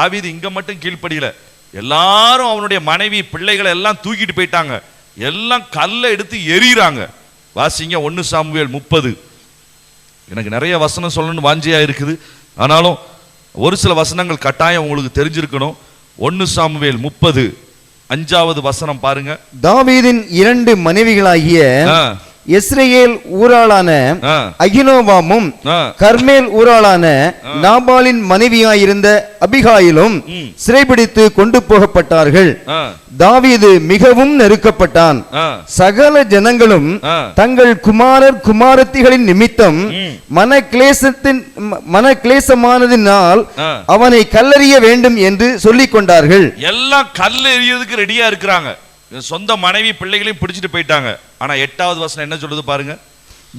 தாவீது இங்க மட்டும் கீழ்ப்படியல. எல்லாரும் அவனுடைய மனைவி பிள்ளைகளை எல்லாம் தூக்கிட்டு போயிட்டாங்க. எல்லாம் கல்லை எடுத்து எறிகிறாங்க வாசிங்க ஒன்னு சாமுவேல் முப்பது. எனக்கு நிறைய வசனம் சொல்லணும்னு வாஞ்சியா இருக்குது. ஆனாலும் ஒரு சில வசனங்கள் கட்டாயம் உங்களுக்கு தெரிஞ்சிருக்கணும். ஒன்னு சாமுவேல் முப்பது. அஞ்சாவது வசனம் பாருங்க. தாவீதின் இரண்டு மனைவிகளாகிய இஸ்ரேல் ஊராளான அகினோவாமும். கர்மேல் ஊராளான நாபாலின் மனைவியாயிருந்த அபிகாயிலும். சிறைபிடித்து கொண்டு போகப்பட்டார்கள் தாவீது மிகவும் நெருக்கப்பட்டான் சகல ஜனங்களும். தங்கள் குமாரர் குமாரத்திகளின் நிமித்தம். மன கிளேசத்தின் மன கிளேசமானதினால். அவனை கல்லறிய வேண்டும் என்று சொல்லிக் கொண்டார்கள் எல்லாம் கல் எறியறதுக்கு ரெடியா இருக்கிறாங்க சொந்த மனைவி பிள்ளைகளையும் பிடிச்சிட்டு போயிட்டாங்க ஆனா எட்டாவது வசனம் என்ன சொல்லுது பாருங்க?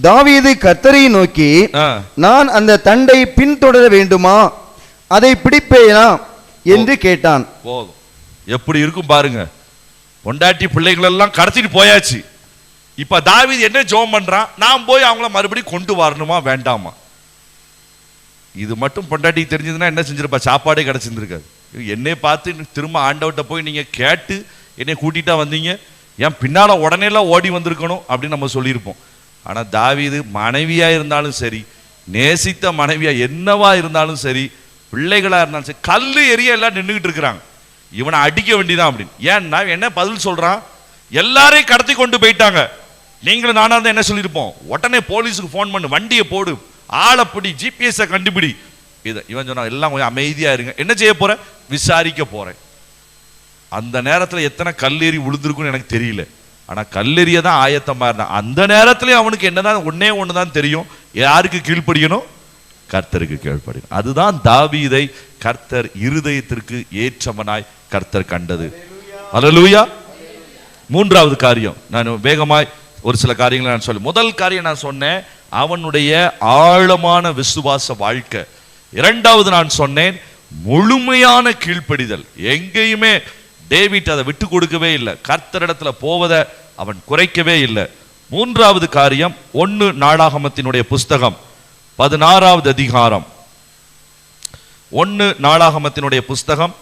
தாவீது கர்த்தரை நோக்கி நான் அந்த தண்டை பின்தொடர வேண்டுமா? அதை பிடிப்பேனா? என்று கேட்டான். போதும் எப்படி இருக்கும் பாருங்க. பொண்டாட்டி பிள்ளைகள் எல்லாம் கடத்திட்டு போயாச்சு. இப்ப தாவீது என்ன ஜெபம் பண்றான்? நான் போய் அவங்கள மறுபடியும் கொண்டு வரணுமா? வேண்டாமா? இது மட்டும் பொண்டாட்டி தெரிஞ்சதுன்னா என்ன செஞ்சிருப்பா? சாப்பாடே கிடைச்சிருந்திருக்காது. என்னை பார்த்து திரும்ப ஆண்டவர்கிட்ட போய் நீங்க கேட்டு என்னை கூட்டிட்டா வந்தீங்க. ஏன் பின்னால் உடனேலாம் ஓடி வந்திருக்கணும் அப்படின்னு நம்ம சொல்லியிருப்போம். ஆனால் தாவிது மனைவியாக இருந்தாலும் சரி நேசித்த மனைவியாக என்னவா இருந்தாலும் சரி பிள்ளைகளாக இருந்தாலும் சரி கல் எரிய எல்லாம் நின்றுக்கிட்டு இருக்கிறாங்க. இவனை அடிக்க வேண்டியதான் அப்படின்னு. ஏன்னா என்ன பதில் சொல்கிறான் எல்லாரையும் கடத்தி கொண்டு போயிட்டாங்க. நீங்களும் நானாக இருந்தால் என்ன சொல்லியிருப்போம்? உடனே போலீஸுக்கு ஃபோன் பண்ணு வண்டியை போடு ஆளை பிடி ஜிபிஎஸ்ஸை கண்டுபிடி. இதை இவன் சொன்னான் எல்லாம் கொஞ்சம் அமைதியாக இருங்க. என்ன செய்ய போகிறேன் விசாரிக்க போகிறேன் அந்த நேரத்தில் எத்தனை கல்லெறி விழுந்திருக்குன்னு எனக்கு தெரியல. ஆனால் கல்லெறிய தான் ஆயத்தமாக இருந்தான் அந்த நேரத்துலேயும் அவனுக்கு என்னதான் ஒன்றே ஒன்று தான் தெரியும். யாருக்கு கீழ்ப்படியணும்? கர்த்தருக்கு கீழ்ப்படியணும். அதுதான் தாவீதை கர்த்தர் இருதயத்திற்கு ஏற்றவனாய் கர்த்தர் கண்டது. அல்லேலூயா மூன்றாவது காரியம். நான் வேகமாய் ஒரு சில காரியங்களை நான் சொல்ல முதல் காரியம் நான் சொன்னேன் அவனுடைய ஆழமான விசுவாச வாழ்க்கை. இரண்டாவது நான் சொன்னேன் முழுமையான கீழ்ப்படிதல். எங்கேயுமே டேவிட் அதை விட்டு கொடுக்கவே இல்லை. கர்த்தரிடத்துல போவதை அவன் குறைக்கவே இல்லை. மூன்றாவது காரியம் ஒன்னு நாளாகமத்தினுடைய புஸ்தகம் பதினாறாவது அதிகாரம். ஒன்னு நாளாகமத்தினுடைய புஸ்தகம்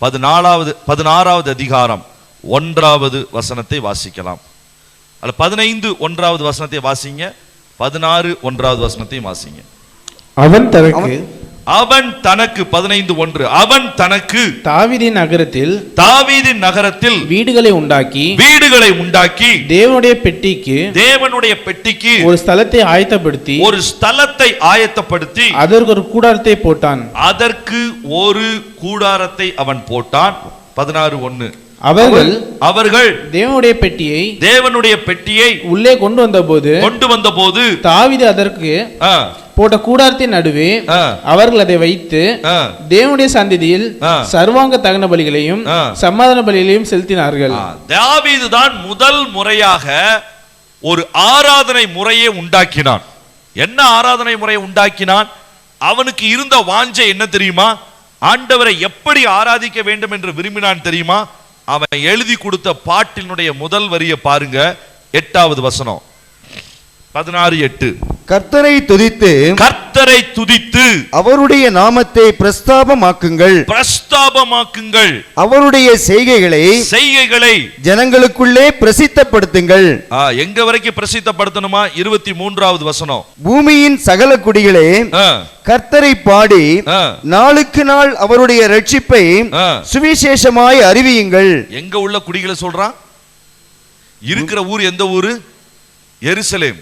பதினாலாவது பதினாறாவது அதிகாரம் ஒன்றாவது வசனத்தை வாசிக்கலாம். அல்ல பதினைந்து ஒன்றாவது வசனத்தை வாசிங்க பதினாறு ஒன்றாவது வசனத்தையும் வாசிங்க. அவன் தனக்கு அவன் தனக்கு பதினைந்து ஒன்று. அவன் தனக்கு தாவீதின் நகரத்தில் தாவீதின் நகரத்தில் வீடுகளை உண்டாக்கி வீடுகளை உண்டாக்கி தேவனுடைய பெட்டிக்கு தேவனுடைய பெட்டிக்கு ஒரு ஸ்தலத்தை ஆயத்தப்படுத்தி ஒரு ஸ்தலத்தை ஆயத்தப்படுத்தி அதற்கு ஒரு கூடாரத்தை போட்டான். அதற்கு ஒரு கூடாரத்தை அவன் போட்டான். பதினாறு ஒன்னு அவர்கள் அவர்கள் தேவனுடைய பெட்டியை தேவனுடைய பெட்டியை உள்ளே கொண்டு வந்தபோது கொண்டு வந்த போது தாவீது அதற்கு போட்ட கூடாரத்தின் நடுவே. அவர்கள் அதை வைத்து தேவனுடைய சந்ததியில். சர்வாங்க தகன பலிகளையும். சமாதான பலிகளையும் செலுத்தினார்கள். தாவீது தான் முதல் முறையாக ஒரு ஆராதனை முறையை உண்டாக்கினான். என்ன ஆராதனை முறையை உண்டாக்கினான்? அவனுக்கு இருந்த வாஞ்சை என்ன தெரியுமா? ஆண்டவரை எப்படி ஆராதிக்க வேண்டும் என்று விரும்பினான் தெரியுமா? அவன் எழுதி கொடுத்த பாட்டினுடைய முதல் வரியை பாருங்க எட்டாவது வசனம். பதினாறு எட்டு. கர்த்தரை துதித்து கர்த்தரை துதித்து அவருடைய நாமத்தை பிரஸ்தாபமாக்குங்கள். பிரஸ்தாபமாக்குங்கள். அவருடைய செய்கைகளை செய்கைகளை ஜனங்களுக்குள்ளே பிரசித்தப்படுத்துங்கள். எங்க வரைக்கும் பிரசித்தப்படுத்தணுமா? இருபத்தி மூன்றாவது வசனம். பூமியின் சகல குடிகளே கர்த்தரை பாடி நாளுக்கு நாள் அவருடைய ரட்சிப்பை. சுவிசேஷமாய் அறிவியுங்கள். எங்க உள்ள குடிகளை சொல்றான்? இருக்கிற ஊர் எந்த ஊரு? எருசலேம்.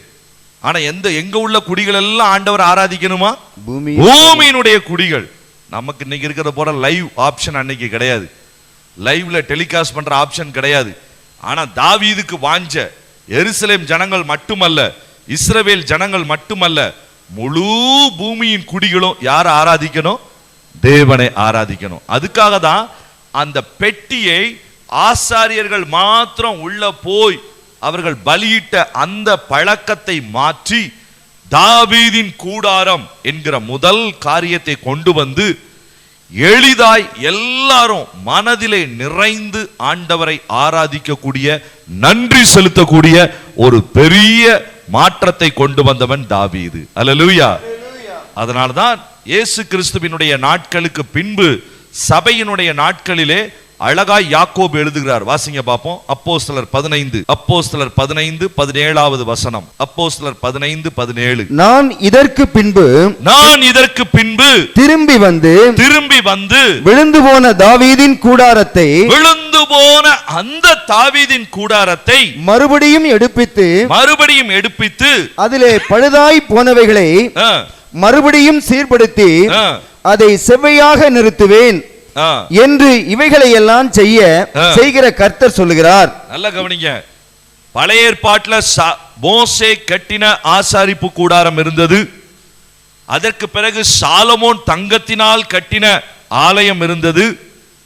ஆனா எந்த எங்க உள்ள குடிகள் எல்லாம் ஆண்டவர் ஆராதிக்கணுமா? பூமி. பூமியினுடைய குடிகள். நமக்கு இன்னைக்கு இருக்கிற போற லைவ் ஆப்ஷன் அன்னைக்கு கிடையாது. லைவ்ல டெலிகாஸ்ட் பண்ற ஆப்ஷன் கிடையாது. ஆனா தாவீதுக்கு வாஞ்ச எருசலேம் ஜனங்கள் மட்டுமல்ல இஸ்ரவேல் ஜனங்கள் மட்டுமல்ல முழு பூமியின் குடிகளும் யாரை ஆராதிக்கணும்? தேவனை ஆராதிக்கணும். அதுக்காக தான் அந்த பெட்டியை ஆசாரியர்கள் மாத்திரம் உள்ள போய் அவர்கள் பலியிட்ட அந்த பழக்கத்தை மாற்றி தாவீதின் கூடாரம் என்கிற முதல் காரியத்தை கொண்டு வந்து எளிதாய் எல்லாரும் மனதிலே நிறைந்து ஆண்டவரை ஆராதிக்கக்கூடிய நன்றி செலுத்தக்கூடிய ஒரு பெரிய மாற்றத்தை கொண்டு வந்தவன் தாவீது. அல்லேலூயா அதனால்தான் இயேசு கிறிஸ்துவினுடைய நாட்களுக்கு பின்பு சபையினுடைய நாட்களிலே அழகாய் யாக்கோபு எழுதுகிறார். வாசிங்க பார்ப்போம். அப்போஸ்தலர் பதினைந்து அப்போஸ்தலர் பதினைந்து பதினேழாவது வசனம். அப்போஸ்தலர் பதினைந்து பதினேழு. நான் இதற்கு பின்பு நான் இதற்கு பின்பு திரும்பி வந்து திரும்பி வந்து விழுந்து போன தாவீதின் கூடாரத்தை விழுந்து போன அந்த தாவீதின் கூடாரத்தை மறுபடியும் எடுப்பித்து மறுபடியும் எடுப்பித்து அதிலே பழுதாய் போனவைகளை மறுபடியும் சீர்படுத்தி அதை செவ்வையாக நிறுத்துவேன். என்று இவைகளை எல்லாம் செய்ய. செய்கிற கர்த்தர் சொல்லுகிறார். நல்லா கவனிங்க. பழைய ஏற்பாட்டுல மோசே கட்டின ஆசாரிப்பு கூடாரம் இருந்தது. அதற்கு பிறகு சாலமோன் தங்கத்தினால் கட்டின ஆலயம் இருந்தது.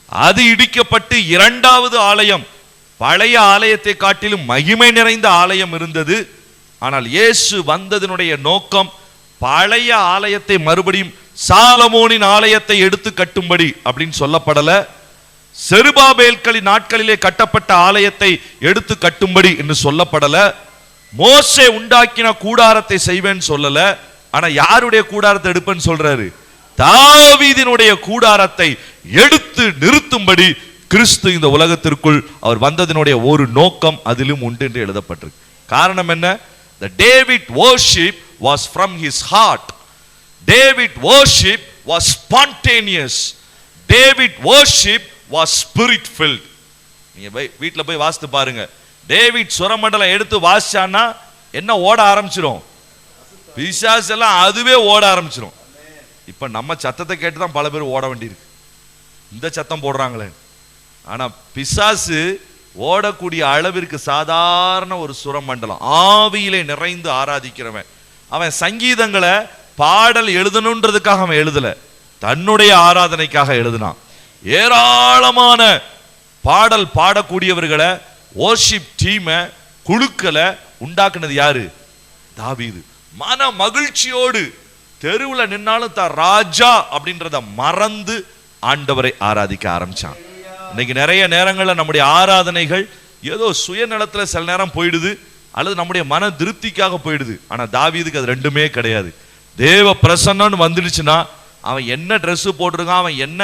அது இடிக்கப்பட்டு இரண்டாவது ஆலயம் பழைய ஆலயத்தை காட்டிலும் மகிமை நிறைந்த ஆலயம் இருந்தது. ஆனால் இயேசு வந்ததனுடைய நோக்கம் பழைய ஆலயத்தை மறுபடியும் சாலமோனின் ஆலயத்தை எடுத்து கட்டும்படி அப்படின்னு சொல்லப்படல. செருபாபேல்களின் நாட்களிலே கட்டப்பட்ட ஆலயத்தை எடுத்து கட்டும்படி என்று சொல்லப்படல. மோசே உண்டாக்கின கூடாரத்தை செய்வேன்னு சொல்லல. ஆனா யாருடைய கூடாரத்தை எடுப்பேன்னு சொல்றாரு? தாவீதினுடைய கூடாரத்தை எடுத்து நிறுத்தும்படி கிறிஸ்து இந்த உலகத்திற்குள் அவர் வந்ததினுடைய ஒரு நோக்கம் அதிலும் உண்டு என்று எழுதப்பட்டிருக்கு. காரணம் என்ன? The David worship was from his heart David worship was spontaneous David worship was spirit filled நீங்கள் போய் வீட்டில் போய் வாசித்து பாருங்க. டேவிட் சுரமண்டலம் எடுத்து வாசிச்சான்னா என்ன ஓட ஆரம்பிச்சிடும் பிசாஸ் எல்லாம் அதுவே ஓட ஆரம்பிச்சிடும் இப்போ நம்ம சத்தத்தை கேட்டு தான் பல பேர் ஓட வேண்டியிருக்கு. இந்த சத்தம் போடுறாங்களே. ஆனால் பிசாசு ஓடக்கூடிய அளவிற்கு சாதாரண ஒரு சுரமண்டலம். ஆவியிலே நிறைந்து ஆராதிக்கிறவன். அவன் சங்கீதங்களை பாடல் எழுதணுன்றதுக்காக அவன் எழுதல. தன்னுடைய ஆராதனைக்காக எழுதினான். ஏராளமான பாடல் பாடக்கூடியவர்களை ஓர்ஷிப் டீமை குழுக்களை உண்டாக்குனது யாரு? தாவீது. மன மகிழ்ச்சியோடு தெருவுல நின்னாலும் தான் ராஜா அப்படின்றத மறந்து ஆண்டவரை ஆராதிக்க ஆரம்பிச்சான். இன்னைக்கு நிறைய நேரங்களில் நம்முடைய ஆராதனைகள் ஏதோ சுயநலத்துல சில நேரம் போயிடுது அல்லது நம்முடைய மன திருப்திக்காக போயிடுது. ஆனால் தாவீதுக்கு அது ரெண்டுமே கிடையாது. தேவ பிரசன்னம்னு வந்துடுச்சுன்னா அவன் என்ன ட்ரெஸ்ஸு போட்டிருக்கான் அவன் என்ன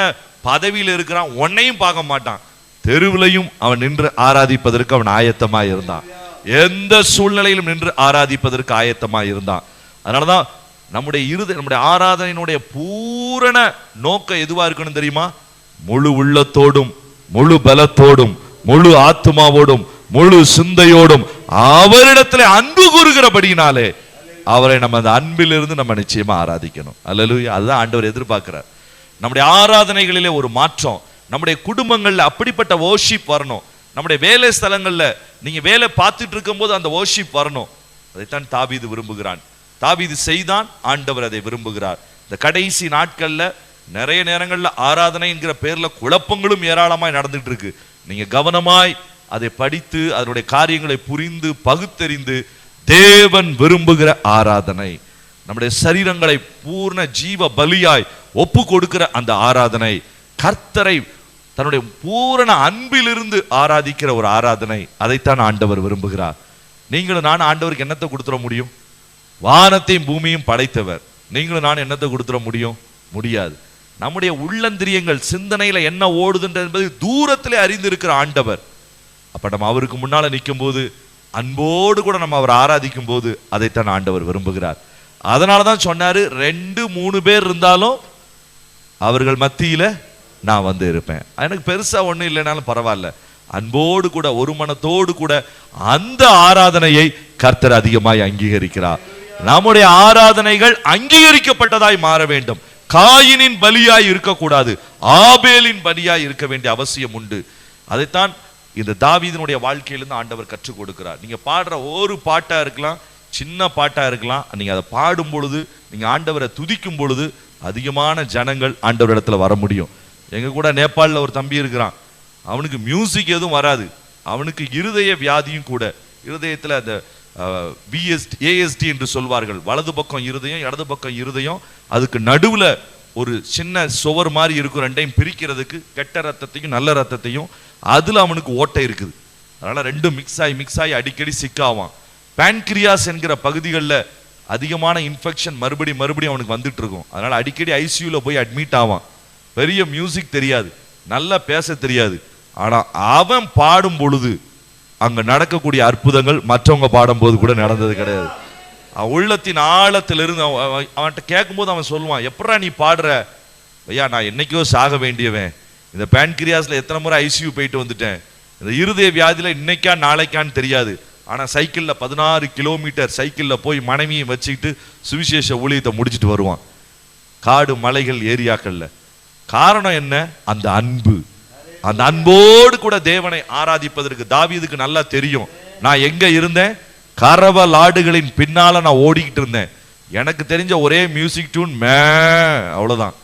பதவியில் இருக்கிறான் உன்னையும் பார்க்க மாட்டான். தெருவிலையும் அவன் நின்று ஆராதிப்பதற்கு அவன் ஆயத்தமாக இருந்தான். எந்த சூழ்நிலையிலும் நின்று ஆராதிப்பதற்கு ஆயத்தமாக இருந்தான். அதனாலதான் நம்முடைய இருத நம்முடைய ஆராதனையினுடைய பூரண நோக்கம் எதுவாக இருக்கணும் தெரியுமா? முழு உள்ளத்தோடும் முழு பலத்தோடும் முழு ஆத்மாவோடும் முழு சிந்தையோடும் அவரிடத்துல அன்பு கூறுகிறபடியினாலே அவரை நம்ம அந்த அன்பிலிருந்து நம்ம நிச்சயமா ஆராதிக்கணும். அல்லலுயா அதுதான் ஆண்டவர் எதிர்பார்க்கிறார். நம்முடைய ஆராதனைகளிலே ஒரு மாற்றம் நம்முடைய குடும்பங்கள்ல அப்படிப்பட்ட ஓஷிப் வரணும். நம்முடைய வேலை ஸ்தலங்கள்ல நீங்க வேலை பார்த்துட்டு இருக்கும்போது அந்த ஓஷிப் வரணும். அதைத்தான் தாபீது விரும்புகிறான். தாபீது செய்தான் ஆண்டவர் அதை விரும்புகிறார். இந்த கடைசி நாட்கள்ல நிறைய நேரங்கள்ல ஆராதனைங்கிற பேரில் பேர்ல குழப்பங்களும் ஏராளமாய் நடந்துட்டு இருக்கு நீங்க கவனமாய் அதை படித்து அதனுடைய காரியங்களை புரிந்து பகுத்தறிந்து தேவன் விரும்புகிற ஆராதனை நம்முடைய சரீரங்களை பூர்ண ஜீவ பலியாய் ஒப்பு கொடுக்கிற அந்த ஆராதனை கர்த்தரை தன்னுடைய பூரண அன்பிலிருந்து ஆராதிக்கிற ஒரு ஆராதனை அதைத்தான் ஆண்டவர் விரும்புகிறார். நீங்களும் நான் ஆண்டவருக்கு என்னத்தை கொடுத்துட முடியும்? வானத்தையும் பூமியும் படைத்தவர். நீங்களும் நான் என்னத்தை கொடுத்துட முடியும்? முடியாது. நம்முடைய உள்ளந்திரியங்கள் சிந்தனையில என்ன ஓடுதுன்றது என்பது தூரத்திலே அறிந்திருக்கிற ஆண்டவர். அப்ப நம்ம அவருக்கு முன்னால நிற்கும் போது அன்போடு கூட நம்ம அவர் ஆராதிக்கும் போது அதைத்தான் ஆண்டவர் விரும்புகிறார். அதனால தான் சொன்னாரு ரெண்டு மூணு பேர் இருந்தாலும் அவர்கள் மத்தியில நான் வந்து இருப்பேன். எனக்கு பெருசா ஒண்ணும் இல்லைனாலும் பரவாயில்ல. அன்போடு கூட ஒரு மனத்தோடு கூட அந்த ஆராதனையை கர்த்தர் அதிகமாய் அங்கீகரிக்கிறார். நம்முடைய ஆராதனைகள் அங்கீகரிக்கப்பட்டதாய் மாற வேண்டும். காயினின் பலியாய் இருக்கக்கூடாது. ஆபேலின் பலியாய் இருக்க வேண்டிய அவசியம் உண்டு. அதைத்தான் இந்த தாவீதனுடைய வாழ்க்கையிலேருந்து ஆண்டவர் கற்றுக் கொடுக்கிறார். நீங்கள் பாடுற ஒரு பாட்டாக இருக்கலாம் சின்ன பாட்டாக இருக்கலாம் நீங்கள் அதை பாடும் பொழுது நீங்கள் ஆண்டவரை துதிக்கும் பொழுது அதிகமான ஜனங்கள் ஆண்டவர் இடத்துல வர முடியும். எங்கள் கூட நேபாளில் ஒரு தம்பி இருக்கிறான். அவனுக்கு மியூசிக் எதுவும் வராது. அவனுக்கு இருதய வியாதியும் கூட. இருதயத்தில் அந்த பிஎஸ்டி ஏஎஸ்டி என்று சொல்வார்கள். வலது பக்கம் இருதயம் இடது பக்கம் இருதயம். அதுக்கு நடுவில் ஒரு சின்ன சுவர் மாதிரி இருக்கும் ரெண்டையும் பிரிக்கிறதுக்கு கெட்ட ரத்தத்தையும் நல்ல ரத்தத்தையும் அதில் அவனுக்கு ஓட்டை இருக்குது. அதனால் ரெண்டும் மிக்ஸ் ஆகி மிக்ஸ் ஆகி அடிக்கடி சிக்காவான் பேன்கிரியாஸ் என்கிற பகுதிகளில் அதிகமான இன்ஃபெக்ஷன் மறுபடி மறுபடியும் அவனுக்கு வந்துட்டு இருக்கும் அதனால் அடிக்கடி ஐசியூவில் போய் அட்மிட் ஆவான். பெரிய மியூசிக் தெரியாது. நல்லா பேச தெரியாது. ஆனால் அவன் பாடும் பொழுது அங்கே நடக்கக்கூடிய அற்புதங்கள் மற்றவங்க பாடும்போது கூட நடந்தது கிடையாது. உள்ளத்தின் ஆழத்திலிருந்து அவன் அவன்- அவன்கிட்ட கேட்கும்போது அவன் சொல்லுவான் எப்படா நீ பாடுற? ஐயா நான் என்னைக்கோ சாக வேண்டியவன். இந்த பேன்கிரியாஸில் எத்தனை முறை ஐசியூ போயிட்டு வந்துட்டேன். இந்த இருதய வியாதியில் இன்னைக்கா நாளைக்கான்னு தெரியாது. ஆனால் சைக்கிளில் பதினாறு கிலோமீட்டர் சைக்கிளில் போய் மனைவியை வச்சுக்கிட்டு சுவிசேஷ ஊழியத்தை முடிச்சிட்டு வருவான். காடு மலைகள் ஏரியாக்களில். காரணம் என்ன? அந்த அன்பு. அந்த அன்போடு கூட தேவனை ஆராதிப்பதற்கு தாவியதுக்கு நல்லா தெரியும். நான் எங்கே இருந்தேன்? கரவல் ஆடுகளின் பின்னால நான் ஓடிக்கிட்டு இருந்தேன். எனக்கு தெரிஞ்ச ஒரே மியூசிக் டியூன் மே அவ்வளோதான்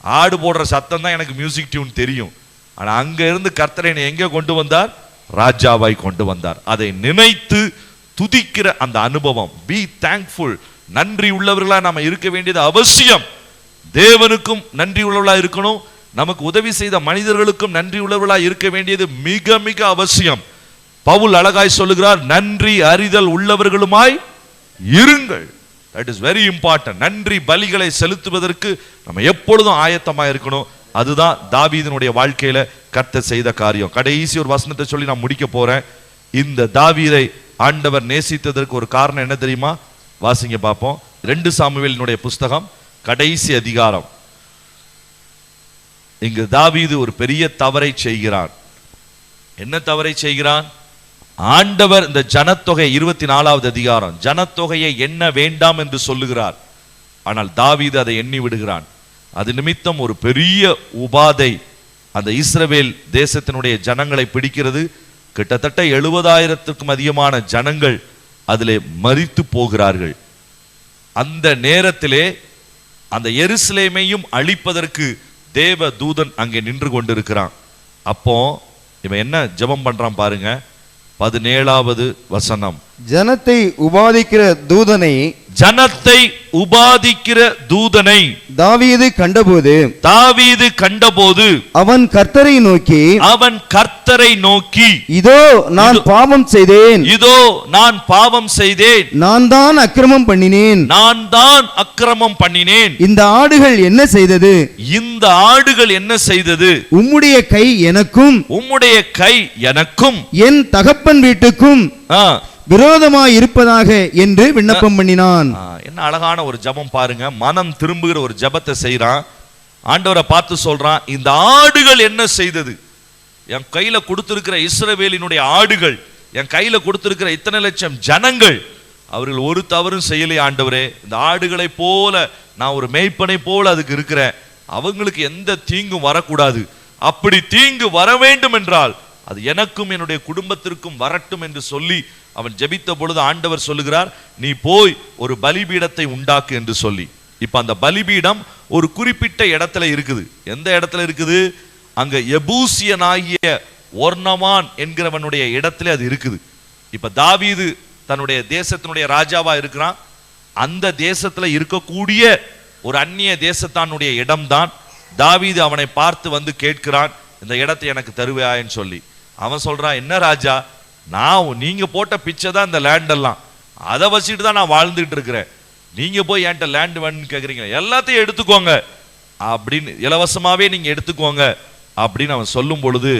ஆடு போடுற சத்தம் தான் எனக்கு மியூசிக் டியூன் தெரியும். ஆனால் அங்கே இருந்து கர்த்தரை என்னை எங்கே கொண்டு வந்தார்? ராஜாவாய் கொண்டு வந்தார். அதை நினைத்து துதிக்கிற அந்த அனுபவம். பி தேங்க்ஃபுல் நன்றி உள்ளவர்களா நாம இருக்க வேண்டியது அவசியம். தேவனுக்கும் நன்றி உள்ளவர்களா இருக்கணும். நமக்கு உதவி செய்த மனிதர்களுக்கும் நன்றி உள்ளவர்களா இருக்க வேண்டியது மிக மிக அவசியம். பவுல் அழகாய் சொல்லுகிறார் நன்றி அறிதல் உள்ளவர்களுமாய் இருங்கள். தட் இஸ் வெரி இம்பார்ட்டன்ட் நன்றி பலிகளை செலுத்துவதற்கு நம்ம எப்பொழுதும் ஆயத்தமா இருக்கணும். அதுதான் தாவீதனுடைய வாழ்க்கையில கர்த்த செய்த காரியம். கடைசி ஒரு வசனத்தை சொல்லி நான் முடிக்க போறேன். இந்த தாவீதை ஆண்டவர் நேசித்ததற்கு ஒரு காரணம் என்ன தெரியுமா? வாசிங்க பார்ப்போம். ரெண்டு சாமுவேலினுடைய புஸ்தகம் கடைசி அதிகாரம். இங்கு தாவீது ஒரு பெரிய தவறை செய்கிறான். என்ன தவறை செய்கிறான்? ஆண்டவர் இந்த ஜனத்தொகை இருபத்தி நாலாவது அதிகாரம் ஜனத்தொகையை எண்ண வேண்டாம் என்று சொல்லுகிறார். ஆனால் தாவீது அதை எண்ணி விடுகிறான். அது நிமித்தம் ஒரு பெரிய உபாதை. அந்த இஸ்ரவேல் தேசத்தினுடைய ஜனங்களை பிடிக்கிறது. கிட்டத்தட்ட எழுபதாயிரத்துக்கும் அதிகமான ஜனங்கள் அதிலே மறித்து போகிறார்கள். அந்த நேரத்திலே அந்த எருசலேமையும் அழிப்பதற்கு தேவ தூதன் அங்கே நின்று கொண்டிருக்கிறான். அப்போ இவன் என்ன ஜெபம் பண்றான் பாருங்க. பதினேழாவது வசனம். ஜனத்தை உபாதிக்கிற தூதனை ஜனத்தை உபாதிக்கிற தூதனை தாவீது கண்டபோது தாவீது கண்டபோது அவன் கர்த்தரை நோக்கி அவன் கர்த்தரை நோக்கி இதோ நான் பாவம் செய்தேன். இதோ நான் பாவம் செய்தேன். நான் தான் அக்கிரமம் பண்ணினேன். நான் தான் அக்கிரமம் பண்ணினேன். இந்த ஆடுகள் என்ன செய்தது? இந்த ஆடுகள் என்ன செய்தது? உம்முடைய கை எனக்கும் உம்முடைய கை எனக்கும். என் தகப்பன் வீட்டுக்கும் ஆ, விரோதமாய் இருப்பதாக என்று விண்ணப்பம் பண்ணினான். என்ன அழகான ஒரு ஜெபம் பாருங்க. மனம் திரும்புகிற ஒரு ஜெபத்தை செய்யறான் ஆண்டவரை பார்த்து சொல்றான் இந்த ஆடுகள் என்ன செய்தது? என் கையில கொடுத்திருக்கிற இஸ்ரவேலினுடைய ஆடுகள் என் கையில கொடுத்திருக்கிற இத்தனை லட்சம் ஜனங்கள் அவர்கள் ஒரு தவறும் செய்யலை ஆண்டவரே. இந்த ஆடுகளை போல நான் ஒரு மேய்ப்பனை போல அதுக்கு இருக்கிறேன். அவங்களுக்கு எந்த தீங்கும் வரக்கூடாது. அப்படி தீங்கு வர வேண்டும் என்றால் அது எனக்கும் என்னுடைய குடும்பத்திற்கும் வரட்டும் என்று சொல்லி அவன் ஜெபித்த பொழுது ஆண்டவர் சொல்லுகிறார் நீ போய் ஒரு பலிபீடத்தை உண்டாக்கு என்று சொல்லி. இப்போ அந்த பலிபீடம் ஒரு குறிப்பிட்ட இடத்துல இருக்குது. எந்த இடத்துல இருக்குது? அங்க எபூசியனாகிய ஒர்ணமான் என்கிறவனுடைய இடத்துல அது இருக்குது. இப்ப தாவீது தன்னுடைய தேசத்தினுடைய ராஜாவா இருக்கிறான். அந்த தேசத்துல இருக்கக்கூடிய ஒரு அந்நிய தேசத்தானுடைய இடம்தான். தாவீது அவனை பார்த்து வந்து கேட்கிறான் இந்த இடத்தை எனக்கு தருவாயன்னு சொல்லி. அவன் சொல்றான் என்ன ராஜா? நான் நீங்க போட்ட பிச்சை தான் இந்த லேண்ட் எல்லாம். அதை வச்சுட்டு தான் நான் வாழ்ந்துட்டு இருக்கிறேன். நீங்க போய் என்கிட்ட லேண்ட் வேணும்னு கேக்குறீங்க எல்லாத்தையும் எடுத்துக்கோங்க. அப்படின்னு இலவசமாவே நீங்க எடுத்துக்கோங்க அப்படின்னு அவன் சொல்லும் பொழுது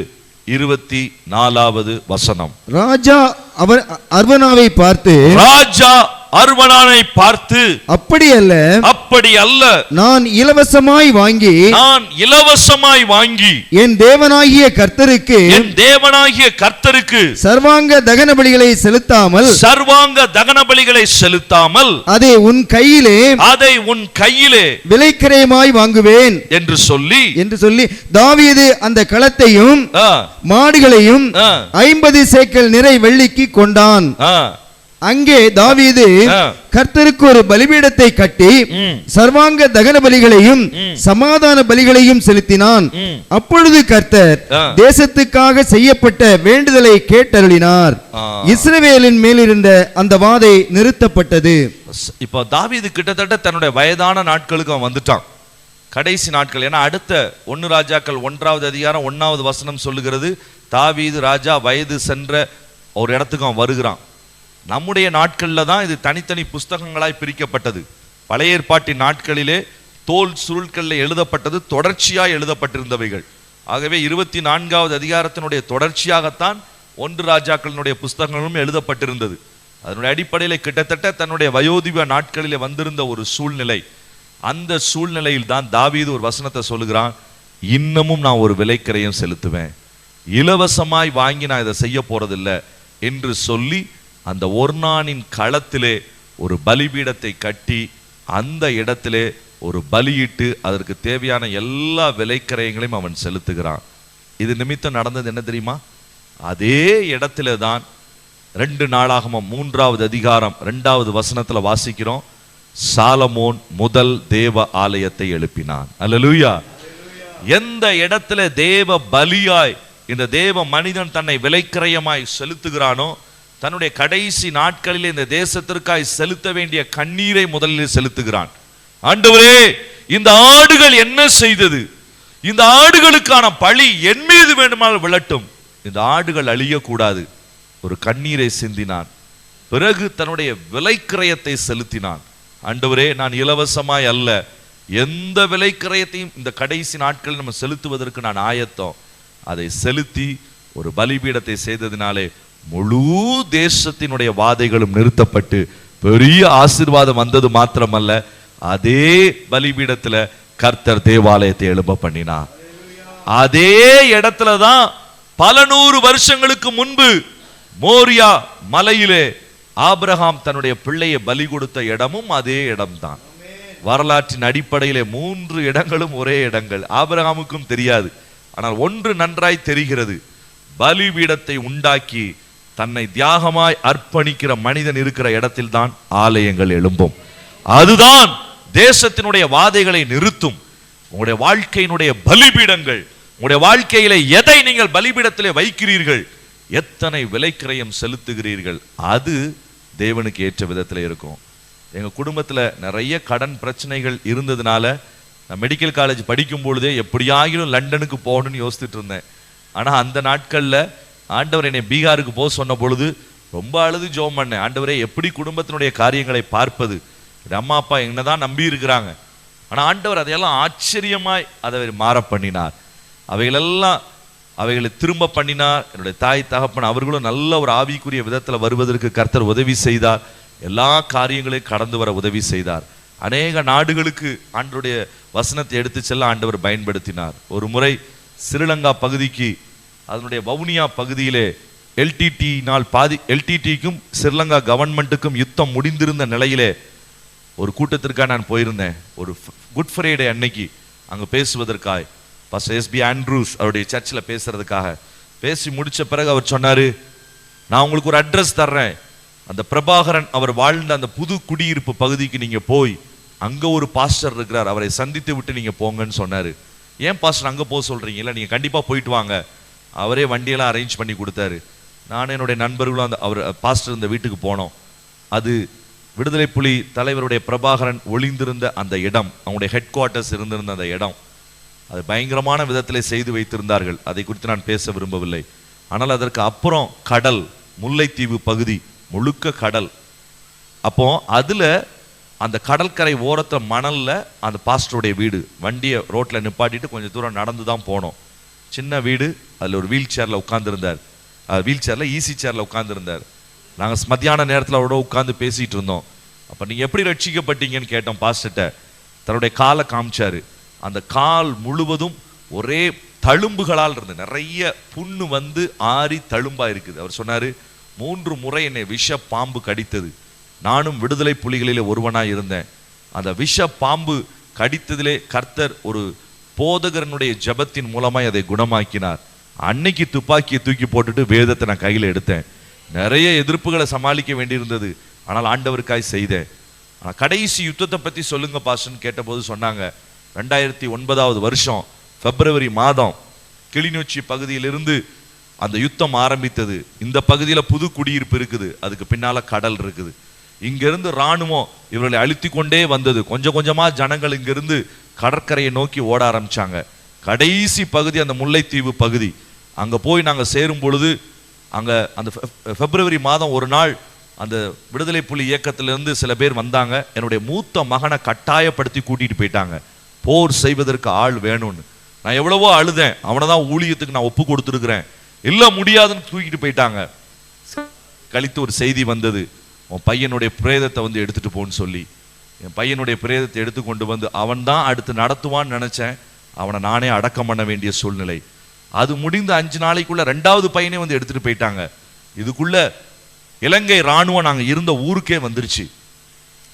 இருபத்தி நாலாவது வசனம். ராஜா அவர் அர்வனாவை பார்த்து ராஜா அர்வனானை பார்த்து அப்படி அல்ல அப்படி அல்ல நான் இலவசமாய் வாங்கி நான் இலவசமாய் வாங்கி என் தேவனாகிய கர்த்தருக்கு என் தேவனாகிய கர்த்தருக்கு சர்வாங்க தகன பலிகளை செலுத்தாமல் சர்வாங்க தகன பலிகளை செலுத்தாமல் அதை உன் கையிலே அதை உன் கையிலே விலைக்கிரயமாய் வாங்குவேன். என்று சொல்லி என்று சொல்லி தாவீது அந்த களத்தையும் மாடுகளையும் ஐம்பது சேக்கல் நிறை வெள்ளிக்கு கொண்டான். அங்கே தாவீது. கர்த்தருக்கு ஒரு பலிபீடத்தை கட்டி சர்வாங்க தகன பலிகளையும். சமாதான பலிகளையும் செலுத்தினான். அப்பொழுது கர்த்தர். தேசத்துக்காக செய்யப்பட்ட வேண்டுதலை கேட்டருளினார். இஸ்ரவேலின் மேலிருந்த அந்த வாதை நிறுத்தப்பட்டது இப்போ தாவீது கிட்டத்தட்ட தன்னுடைய வயதான நாட்களுக்கு அவன் வந்துட்டான் கடைசி நாட்கள் ஏன்னா அடுத்த ஒன்னு ராஜாக்கள் ஒன்றாவது அதிகாரம் ஒன்னாவது வசனம் சொல்லுகிறது தாவீது ராஜா வயது சென்ற ஒரு இடத்துக்கு அவன் வருகிறான் நம்முடைய நாட்களில் தான் இது தனித்தனி புஸ்தகங்களாய் பிரிக்கப்பட்டது. பழைய ஏற்பாட்டின் நாட்களிலே தோல் சுருட்களில் எழுதப்பட்டது தொடர்ச்சியாய் எழுதப்பட்டிருந்தவைகள். ஆகவே இருபத்தி நான்காவது அதிகாரத்தினுடைய தொடர்ச்சியாகத்தான் ஒன்று ராஜாக்களினுடைய புஸ்தகங்களும் எழுதப்பட்டிருந்தது. அதனுடைய அடிப்படையில் கிட்டத்தட்ட தன்னுடைய வயோதிப நாட்களிலே வந்திருந்த ஒரு சூழ்நிலை. அந்த சூழ்நிலையில் தான் தாவீது ஒரு வசனத்தை சொல்லுகிறான் இன்னமும் நான் ஒரு விலைக்கரையும் செலுத்துவேன். இலவசமாய் வாங்கி நான் இதை செய்ய போறதில்லை என்று சொல்லி அந்த ஒர்னானின் களத்திலே ஒரு பலிபீடத்தை கட்டி அந்த இடத்திலே ஒரு பலியிட்டு அதற்கு தேவையான எல்லா விலைக்கரையங்களையும் அவன் செலுத்துகிறான். இது நிமித்தம் நடந்தது என்ன தெரியுமா? அதே இடத்துல தான் ரெண்டு நாளாகமம் மூன்றாவது அதிகாரம் ரெண்டாவது வசனத்தில் வாசிக்கிறோம். சாலமோன் முதல் தேவ ஆலயத்தை எழுப்பினான். அல்லலூயா. எந்த இடத்துல தேவ பலியாய் இந்த தேவ மனிதன் தன்னை விலைக்கிரயமாய் செலுத்துகிறானோ தன்னுடைய கடைசி நாட்களில் இந்த தேசத்திற்காய் செலுத்த வேண்டிய கண்ணீரை முதலில் செலுத்துகிறான். ஆண்டவரே இந்த ஆடுகள் என்ன செய்தது? இந்த ஆடுகளுக்கான பழி என் மீது வேண்டுமானால் விளட்டும் இந்த ஆடுகள் அழியக்கூடாது. ஒரு கண்ணீரை சிந்தினான். பிறகு தன்னுடைய விலைக்கிரயத்தை செலுத்தினான். ஆண்டவரே நான் இலவசமாய் அல்ல. எந்த விலைக்கிரயத்தையும் இந்த கடைசி நாட்களில் நம்ம செலுத்துவதற்கு நான் ஆயத்தம். அதை செலுத்தி ஒரு பலிபீடத்தை செய்ததினாலே முழு தேசத்தினுடைய வாதைகளும் நிறுத்தப்பட்டு பெரிய ஆசீர்வாதம் வந்தது மாத்திரமல்ல அதே பலிபீடத்துல கர்த்தர் தேவாலயத்தை எழும்ப பண்ணினார். அதே இடத்துல தான் பல நூறு வருஷங்களுக்கு முன்பு மோரியா மலையிலே ஆபிரகாம் தன்னுடைய பிள்ளையை பலி கொடுத்த இடமும் அதே இடம்தான். வரலாற்றின் அடிப்படையிலே மூன்று இடங்களும் ஒரே இடங்கள். ஆபிரகாமுக்கும் தெரியாது. ஆனால் ஒன்று நன்றாய் தெரிகிறது. பலிபீடத்தை உண்டாக்கி தன்னை தியாகமாய் அர்ப்பணிக்கிற மனிதன் இருக்கிற இடத்தில் தான் ஆலயங்கள் எழும்பும். அதுதான் தேசத்தினுடைய வாதைகளை நிறுத்தும். உங்களுடைய வாழ்க்கையினுடைய பலிபீடங்கள் உங்களுடைய வாழ்க்கையிலே எதை நீங்கள் பலிபீடத்திலே வைக்கிறீர்கள் எத்தனை விலைக்கிரயம் செலுத்துகிறீர்கள் அது தேவனுக்கு ஏற்ற விதத்தில் இருக்கும். எங்க குடும்பத்துல நிறைய கடன் பிரச்சனைகள் இருந்ததுனால நான் மெடிக்கல் காலேஜ் படிக்கும் பொழுதே எப்படியாகிலும் லண்டனுக்கு போகணும்னு யோசிச்சுட்டு இருந்தேன். ஆனா அந்த நாட்கள்ல ஆண்டவர் என்னை பீகாருக்கு போக சொன்ன பொழுது ரொம்ப அழுது ஜோம் பண்ணேன். ஆண்டவரே எப்படி குடும்பத்தினுடைய காரியங்களை பார்ப்பது? அம்மா அப்பா என்னதான் நம்பி இருக்கிறாங்க. ஆனால் ஆண்டவர் அதையெல்லாம் ஆச்சரியமாய் அதை மாற பண்ணினார். அவைகளெல்லாம் அவைகளை திரும்ப பண்ணினார். என்னுடைய தாய் தகப்பன் அவர்களும் நல்ல ஒரு ஆவிக்குரிய விதத்தில் வருவதற்கு கர்த்தர் உதவி செய்தார். எல்லா காரியங்களையும் கடந்து வர உதவி செய்தார். அநேக நாடுகளுக்கு ஆண்டவருடைய வசனத்தை எடுத்து செல்ல ஆண்டவர் பயன்படுத்தினார். ஒரு முறை ஸ்ரீலங்கா பகுதிக்கு அதனுடைய வவுனியா பகுதியிலே எல்டிடியினால் பாதி எல்டிடிக்கும் ஸ்ரீலங்கா கவர்மெண்ட்டுக்கும் யுத்தம் முடிந்திருந்த நிலையிலே ஒரு கூட்டத்திற்காக நான் போயிருந்தேன். ஒரு குட் ஃப்ரைடே அன்னைக்கு அங்கே பேசுவதற்காய் பஸ் எஸ்பி ஆண்ட்ரூஸ் அவருடைய சர்ச்சில் பேசுறதுக்காக. பேசி முடித்த பிறகு அவர் சொன்னார் நான் உங்களுக்கு ஒரு அட்ரஸ் தர்றேன். அந்த பிரபாகரன் அவர் வாழ்ந்த அந்த புது குடியிருப்பு பகுதிக்கு நீங்கள் போய் அங்கே ஒரு பாஸ்டர் இருக்கிறார். அவரை சந்தித்து விட்டு நீங்கள் போங்கன்னு சொன்னார். ஏன் பாஸ்டர் அங்கே போக சொல்கிறீங்களா நீங்கள் கண்டிப்பாக கண்டிப்பா போயிட்டு வாங்க. அவரே வண்டியெல்லாம் அரேஞ்ச் பண்ணி கொடுத்தாரு. நானும் என்னுடைய நண்பர்களும் அந்த அவர் பாஸ்டர் இந்த வீட்டுக்கு போனோம். அது விடுதலை புலி தலைவருடைய பிரபாகரன் ஒளிந்திருந்த அந்த இடம் அவங்களுடைய ஹெட் குவார்ட்டர்ஸ் இருந்திருந்த அந்த இடம். அது பயங்கரமான விதத்தில் செய்து வைத்திருந்தார்கள். அதை குறித்து நான் பேச விரும்பவில்லை. ஆனால் அதற்கு அப்புறம் கடல் முல்லைத்தீவு பகுதி முழுக்க கடல். அப்போ அதில் அந்த கடற்கரை ஓரத்தை மணலில் அந்த பாஸ்டருடைய வீடு. வண்டியை ரோட்டில் நிப்பாட்டிட்டு கொஞ்சம் தூரம் நடந்து தான் போனோம். சின்ன வீடு அதில் ஒரு வீல் சேர்ல உட்காந்துருந்தார் வீல் சேர்ல ஈஸி சேர்ல உட்காந்துருந்தார் நாங்கள் மத்தியான நேரத்தில் அவரோட உட்காந்து பேசிகிட்டு இருந்தோம். அப்போ நீங்கள் எப்படி ரட்சிக்கப்பட்டீங்கன்னு கேட்டோம் பாஸ்டர்கிட்ட தன்னுடைய காலை காமிச்சாரு. அந்த கால் முழுவதும் ஒரே தழும்புகளால் இருந்து நிறைய புண்ணு வந்து ஆறி தழும்பா இருக்குது. அவர் சொன்னாரு மூன்று முறை என்னை விஷ பாம்பு கடித்தது. நானும் விடுதலை புலிகளிலே ஒருவனாக இருந்தேன். அந்த விஷ பாம்பு கடித்ததிலே கர்த்தர் ஒரு போதகரனுடைய ஜெபத்தின் மூலமாய் அதை குணமாக்கினார். அன்னைக்கு துப்பாக்கியை தூக்கி போட்டுட்டு வேதத்தை நான் கையில் எடுத்தேன். நிறைய எதிர்ப்புகளை சமாளிக்க வேண்டியிருந்தது. ஆனால் ஆண்டவருக்காய் செய்தேன். ஆனால் கடைசி யுத்தத்தை பற்றி சொல்லுங்க பாஸ்டர்னு கேட்டபோது சொன்னாங்க ரெண்டாயிரத்தி ஒன்பதாவது வருஷம் பிப்ரவரி மாதம் கிளிநொச்சி பகுதியிலிருந்து அந்த யுத்தம் ஆரம்பித்தது. இந்த பகுதியில் புது குடியிருப்பு இருக்குது. அதுக்கு பின்னால கடல் இருக்குது. இங்கேருந்து ராணுவம் இவர்களை அழுத்தி கொண்டே வந்தது. கொஞ்சம் கொஞ்சமாக ஜனங்கள் இங்கேருந்து கடற்கரையை நோக்கி ஓட ஆரம்பித்தாங்க கடைசி பகுதி அந்த முல்லைத்தீவு பகுதி. அங்கே போய் நாங்கள் சேரும் பொழுது அங்கே அந்த பிப்ரவரி மாதம் ஒரு நாள் அந்த விடுதலை புலி இயக்கத்திலிருந்து சில பேர் வந்தாங்க. என்னுடைய மூத்த மகனை கட்டாயப்படுத்தி கூட்டிகிட்டு போயிட்டாங்க. போர் செய்வதற்கு ஆள் வேணும்னு. நான் எவ்வளவோ அழுதேன். அவனை தான் ஊழியத்துக்கு நான் ஒப்பு கொடுத்துருக்குறேன். இல்லை முடியாதுன்னு தூக்கிட்டு போயிட்டாங்க. கழித்து ஒரு செய்தி வந்தது. உன் பையனுடைய பிரேதத்தை வந்து எடுத்துகிட்டு போன்னு சொல்லி. என் பையனுடைய பிரேதத்தை எடுத்து கொண்டு வந்து அவன் தான் அடுத்து நடத்துவான்னு நினச்சேன். அவனை நானே அடக்கம் பண்ண வேண்டிய சூழ்நிலை. அது முடிந்த அஞ்சு நாளைக்குள்ள ரெண்டாவது பையனே வந்து எடுத்துட்டு போயிட்டாங்க. இதுக்குள்ள இலங்கை ராணுவம் நாங்கள் இருந்த ஊருக்கே வந்துருச்சு.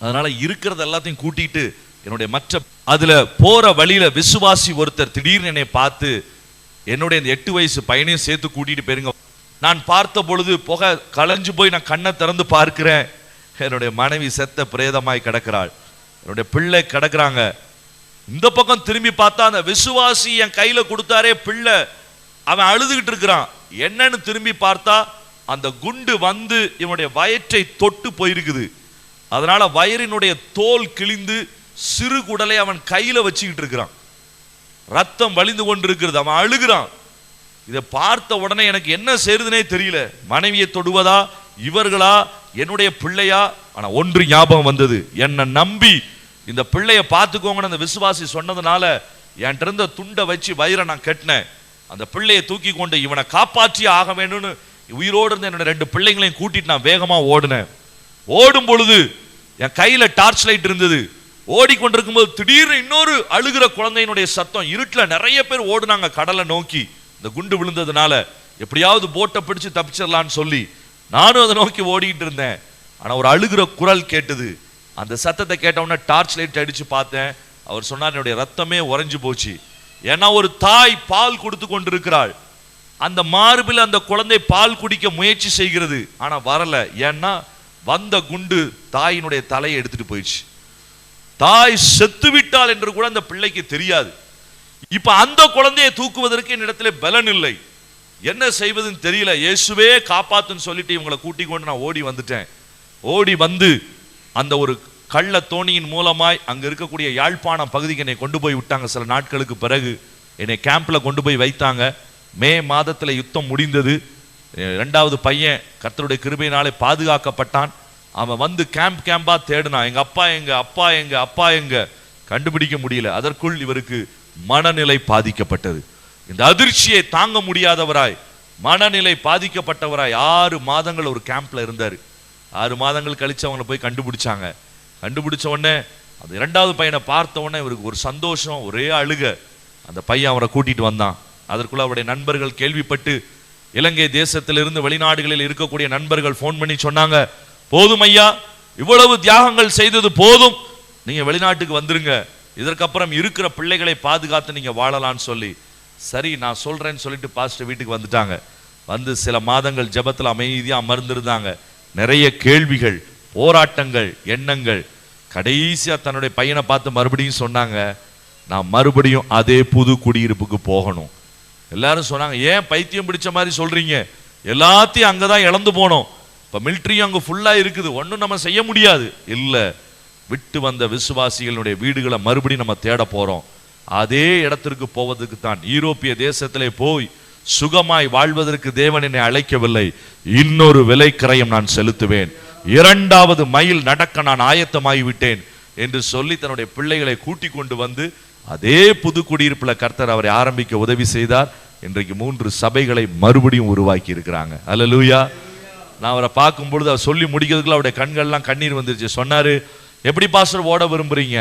அதனால இருக்கிறது எல்லாத்தையும் கூட்டிட்டு என்னுடைய மற்ற அதுல போற வழியில விசுவாசி ஒருத்தர் திடீர்னு என்னை பார்த்து என்னுடைய இந்த எட்டு வயசு பையனையும் சேர்த்து கூட்டிட்டு போயிருங்க. நான் பார்த்த பொழுது புகை களைஞ்சு போய் நான் கண்ணை திறந்து பார்க்கிறேன். என்னுடைய மனைவி செத்த பிரேதமாய் கிடக்கிறாள். என்னுடைய பிள்ளை கிடக்குறாங்க. இந்த பக்கம் திரும்பி பார்த்தா அந்த விசுவாசி என் கையில் கொடுத்தாரே பிள்ளை. அவன் அழுதுகிட்டு இருக்கிறான். என்னன்னு திரும்பி பார்த்தா அந்த குண்டு வந்து இவனுடைய வயிற்றை தொட்டு போயிருக்குது. அதனால வயிறினுடைய தோல் கிழிந்து சிறு குடலை அவன் கையில் வச்சுக்கிட்டு இருக்கிறான். ரத்தம் வழிந்து கொண்டிருக்கிறது. அவன் அழுகிறான். இதை பார்த்த உடனே எனக்கு என்ன செய்யுதுனே தெரியல. மனைவியை தொடுவதா? இவர்களா? என்னுடைய பிள்ளையா? ஆனால் ஒன்று ஞாபகம் வந்தது. என்னை நம்பி இந்த பிள்ளைய பார்த்துக்கோங்கன்னு அந்த விசுவாசி சொன்னதுனால என்கிட்ட இருந்த துண்டை வச்சு வயிறை நான் கட்டினேன். அந்த பிள்ளையை தூக்கி கொண்டு இவனை காப்பாற்றி ஆக வேணும்னு உயிரோடு இருந்த என்னோட ரெண்டு பிள்ளைங்களையும் கூட்டிட்டு நான் வேகமாக ஓடினேன். ஓடும் பொழுது என் கையில் டார்ச் லைட் இருந்தது. ஓடிக்கொண்டிருக்கும் போது திடீர்னு இன்னொரு அழுகிற குழந்தையினுடைய சத்தம் இருட்டில் நிறைய பேர் ஓடுனாங்க கடலை நோக்கி. இந்த குண்டு விழுந்ததுனால எப்படியாவது போட்டை பிடிச்சு தப்பிச்சிடலான்னு சொல்லி நானும் அதை நோக்கி ஓடிட்டு இருந்தேன். ஆனால் ஒரு அழுகிற குரல் கேட்டது. அந்த சத்தத்தை கேட்டவுடனே டார்ச் லைட் அடித்து பார்த்தேன். அவர் சொன்னார் என்னுடைய ரத்தமே உறைஞ்சு போச்சு. ஏன்னா ஒரு தாய் பால் கொடுத்து கொண்டிருக்கிறாள். அந்த மார்பில் அந்த குழந்தை பால் குடிக்க முயற்சி செய்கிறது. ஆனால் வரல. ஏன்னா வந்த குண்டு தாயினுடைய தலையை எடுத்துட்டு போயிடுச்சு. தாய் செத்து விட்டாள் என்று கூட அந்த பிள்ளைக்கு தெரியாது. இப்போ அந்த குழந்தையை தூக்குவதற்கு என்னிடத்தில் பலன் இல்லை. என்ன செய்வதுன்னு தெரியல. இயேசுவே காப்பாத்துன்னு சொல்லிட்டு இவங்களை கூட்டிக் கொண்டு நான் ஓடி வந்துட்டேன். ஓடி வந்து அந்த ஒரு கள்ள தோணியின் மூலமாய் அங்க இருக்கக்கூடிய யாழ்ப்பாணம் பகுதிக்கு என்னை கொண்டு போய் விட்டாங்க. சில நாட்களுக்கு பிறகு என்னை கேம்ப்ல கொண்டு போய் வைத்தாங்க. மே மாதத்தில் யுத்தம் முடிந்தது. ரெண்டாவது பையன் கர்த்தருடைய கிருபையினாலே பாதுகாக்கப்பட்டான். அவன் வந்து கேம்ப் கேம்பா தேடினான். எங்க அப்பா எங்க அப்பா எங்க அப்பா எங்க? கண்டுபிடிக்க முடியல. அதற்குள் இவருக்கு மனநிலை பாதிக்கப்பட்டது. இந்த அதிர்ச்சியை தாங்க முடியாதவராய் மனநிலை பாதிக்கப்பட்டவராய் ஆறு மாதங்கள் ஒரு கேம்ப்ல இருந்தார். ஆறு மாதங்கள் கழிச்சு அவங்கள போய் கண்டுபிடிச்சாங்க. கண்டுபிடிச்ச உடனே அந்த இரண்டாவது பையனை பார்த்த உடனே இவருக்கு ஒரு சந்தோஷம் ஒரே அழுக. அந்த பையன் அவரை கூட்டிட்டு வந்தான். அதற்குள்ள அவருடைய நண்பர்கள் கேள்விப்பட்டு இலங்கை தேசத்திலிருந்து வெளிநாடுகளில் இருக்கக்கூடிய நண்பர்கள் ஃபோன் பண்ணி சொன்னாங்க போதும் ஐயா இவ்வளவு தியாகங்கள் செய்தது போதும். நீங்க வெளிநாட்டுக்கு வந்துருங்க. இதற்கப்புறம் இருக்கிற பிள்ளைகளை பாதுகாத்து நீங்க வாழலாம்னு சொல்லி. சரி நான் சொல்கிறேன்னு சொல்லிட்டு பாஸ்டர் வீட்டுக்கு வந்துட்டாங்க. வந்து சில மாதங்கள் ஜபத்தில் அமைதியாக அமர்ந்திருந்தாங்க. நிறைய கேள்விகள் போராட்டங்கள் எண்ணங்கள். கடைசியாக தன்னுடைய பையனை பார்த்து மறுபடியும் சொன்னாங்க நான் மறுபடியும் அதே புது குடியிருப்புக்கு போகணும். எல்லாரும் சொன்னாங்க ஏன் பைத்தியம் பிடிச்ச மாதிரி சொல்கிறீங்க எல்லாத்தையும் அங்கே தான் இழந்து போனோம். இப்போ மிலிட்ரியும் அங்கே ஃபுல்லாக இருக்குது. ஒன்றும் நம்ம செய்ய முடியாது. இல்லை விட்டு வந்த விசுவாசிகளுடைய வீடுகளை மறுபடியும் நம்ம தேட போகிறோம் அதே இடத்திற்கு போவதற்கு தான் ஈரோப்பிய தேசத்திலே போய் சுகமாய் வாழ்வதற்கு தேவன் என்னை அழைக்கவில்லை. இன்னொரு விலைக்கரையும் நான் செலுத்துவேன். இரண்டாவது மைல் நடக்க நான் ஆயத்தமாகிவிட்டேன் என்று சொல்லி தன்னுடைய பிள்ளைகளை கூட்டிக் கொண்டு வந்து அதே புது குடியிருப்பில் கர்த்தர் அவரை ஆரம்பிக்க உதவி செய்தார். இன்றைக்கு மூன்று சபைகளை மறுபடியும் உருவாக்கி இருக்கிறாங்க. அல்ல லூயா நான் அவரை பார்க்கும் பொழுது அவர் சொல்லி முடிக்கிறதுக்குள்ள அவருடைய கண்கள்லாம் கண்ணீர் வந்துருச்சு. சொன்னாரு எப்படி பாஸ்டர் ஓட விரும்புறீங்க?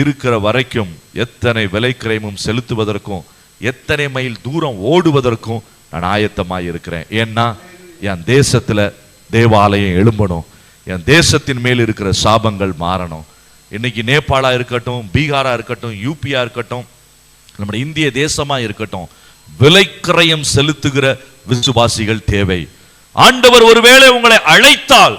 இருக்கிற வரைக்கும் எத்தனை விலைக்கிரயமும் செலுத்துவதற்கும் எத்தனை மைல் தூரம் ஓடுவதற்கும் நான் ஆயத்தமாக இருக்கிறேன். ஏன்னா என் தேசத்தில் தேவாலயம் எழும்பணும். என் தேசத்தின் மேல் இருக்கிற சாபங்கள் மாறணும். இன்னைக்கு நேபாளா இருக்கட்டும் பீகாரா இருக்கட்டும் யூபியா இருக்கட்டும் நம்முடைய இந்திய தேசமா இருக்கட்டும் விலைக்கிரயம் செலுத்துகிற விசுவாசிகள் தேவை. ஆண்டவர் ஒருவேளை உங்களை அழைத்தால்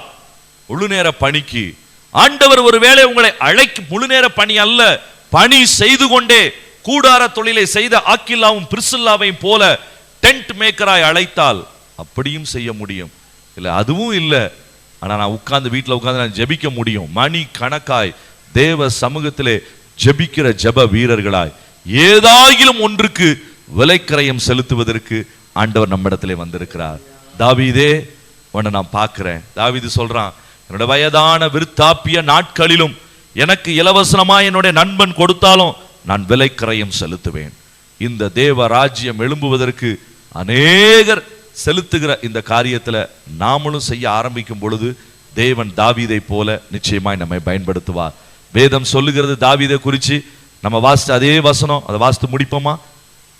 முழு நேர பணிக்கு ஆண்டவர் ஒருவேளை உங்களை அழைக்க முழு நேர பணி அல்ல பணி செய்து கொண்டே கூடார தொழிலை செய்த ஆக்கில்லாவும் பிரிசில்லாவையும் போல டென்ட் மேக்கராய் அழைத்தால் அப்படியும் செய்ய முடியும். இல்ல அதுவும் இல்ல. ஆனா நான் உட்கார்ந்து வீட்டில் உட்கார்ந்து நான் ஜெபிக்க முடியும். மணி கணக்காய் தேவ சமூகத்திலே ஜெபிக்கிற ஜெப வீரர்களாய் ஏதாயிலும் ஒன்றுக்கு விலைக்கரையம் செலுத்துவதற்கு ஆண்டவர் நம்மிடத்திலே வந்திருக்கிறார். தாவீதே உன்னை நான் பார்க்குறேன். தாவீது சொல்றான் என்னோட வயதான விருத்தாப்பிய நாட்களிலும் எனக்கு இலவசமாக என்னுடைய நண்பன் கொடுத்தாலும் நான் விலைக்கரையும் செலுத்துவேன். இந்த தேவ ராஜ்யம் எழும்புவதற்கு அநேகர் செலுத்துகிற இந்த காரியத்துல நாமளும் செய்ய ஆரம்பிக்கும் பொழுது தேவன் தாவீதை போல நிச்சயமாய் நம்மை பயன்படுத்துவார். வேதம் சொல்லுகிறது தாவீதை குறித்து நம்ம வாசித்த அதே வசனம் அதை வாசித்து முடிப்போமா?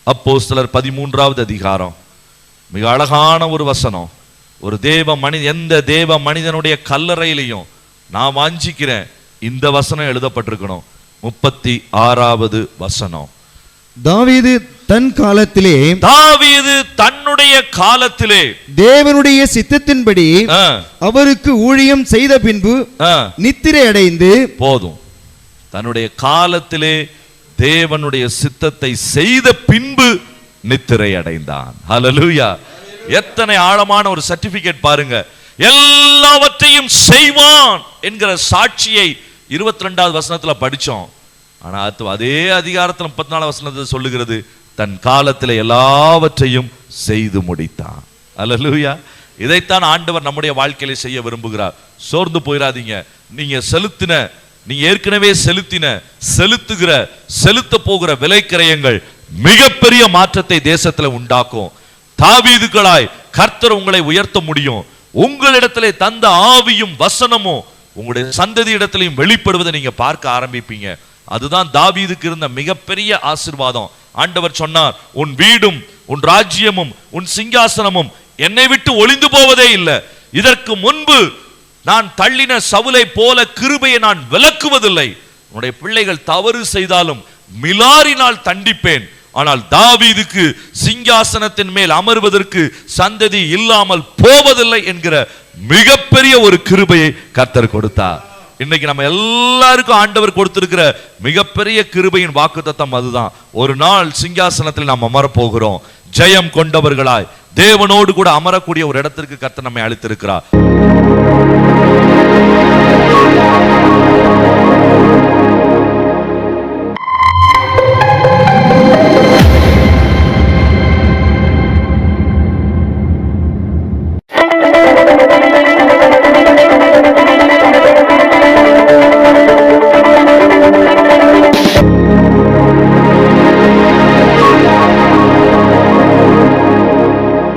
அப்போ சிலர் பதிமூன்றாவது அதிகாரம். மிக அழகான ஒரு வசனம். ஒரு தேவ மனித எந்த தேவ மனிதனுடைய கல்லறையிலையும் நான் வாஞ்சிக்கிறேன். இந்த வசனம் எழுதப்பட்டிருக்கணும். முப்பத்தி ஆறாவது வசனம். தாவீது தன் காலத்திலே தாவீது தன்னுடைய காலத்திலே தேவனுடைய சித்தத்தின்படி அவருக்கு ஊழியம் செய்த பின்பு நித்திரை அடைந்து போதும். தன்னுடைய காலத்திலே தேவனுடைய சித்தத்தை செய்த பின்பு நித்திரை அடைந்தான். ஹalleluya எத்தனை ஆழமான ஒரு சர்டிபிகேட் பாருங்க. எல்லாவற்றையும் செய்வான் என்கிற சாட்சியை இருபத்தி ரெண்டாவது வசனத்துல படிச்சோம். ஆனா அது அதே அதிகாரத்துல முப்பத்தி நாலு வசனத்தை சொல்லுகிறது தன் காலத்துல எல்லாவற்றையும் செய்து முடித்தான். அல்லேலூயா. இதைத்தான் ஆண்டவர் நம்முடைய வாழ்க்கையில செய்ய விரும்புகிறார். சோர்ந்து போயிடாதீங்க நீங்க செலுத்தின நீங்க ஏற்கனவே செலுத்தின செலுத்துகிற செலுத்த போகிற விலைக்கிரயங்கள் மிகப்பெரிய மாற்றத்தை தேசத்துல உண்டாக்கும். தாவீதுகளாய் கர்த்தர் உங்களை உயர்த்த முடியும். உங்களிடத்திலே தந்த ஆவியும் வசனமும் உங்களுடைய சந்ததி இடத்திலையும் வெளிப்படுவதை நீங்க பார்க்க ஆரம்பிப்பீங்க. அதுதான் தாவீதுக்கு இருந்த மிகப்பெரிய ஆசீர்வாதம். ஆண்டவர் சொன்னார் உன் வீடும் உன் ராஜ்யமும் உன் சிங்காசனமும் என்னை விட்டு ஒளிந்து போவதே இல்லை. இதற்கு முன்பு நான் தள்ளின சவுலை போல கிருபையை நான் விளக்குவதில்லை. உன்னுடைய பிள்ளைகள் தவறு செய்தாலும் மிலாரினால் தண்டிப்பேன். ஆனால் தாவீதுக்கு சிங்காசனத்தின் மேல் அமர்வதற்கு சந்ததி இல்லாமல் போவதில்லை என்கிற மிகப்பெரிய ஒரு கிருபையை கர்த்தர் கொடுத்தார். இன்னைக்கு நம்ம எல்லாருக்கும் ஆண்டவர் கொடுத்திருக்கிற மிகப்பெரிய கிருபையின் வாக்குத்தத்தம் அதுதான். ஒரு நாள் சிங்காசனத்தில் நாம் அமரப்போகிறோம். ஜெயம் கொண்டவர்களாய். தேவனோடு கூட அமரக்கூடிய ஒரு இடத்திற்கு கர்த்தர் நம்மை அழைத்திருக்கிறார்.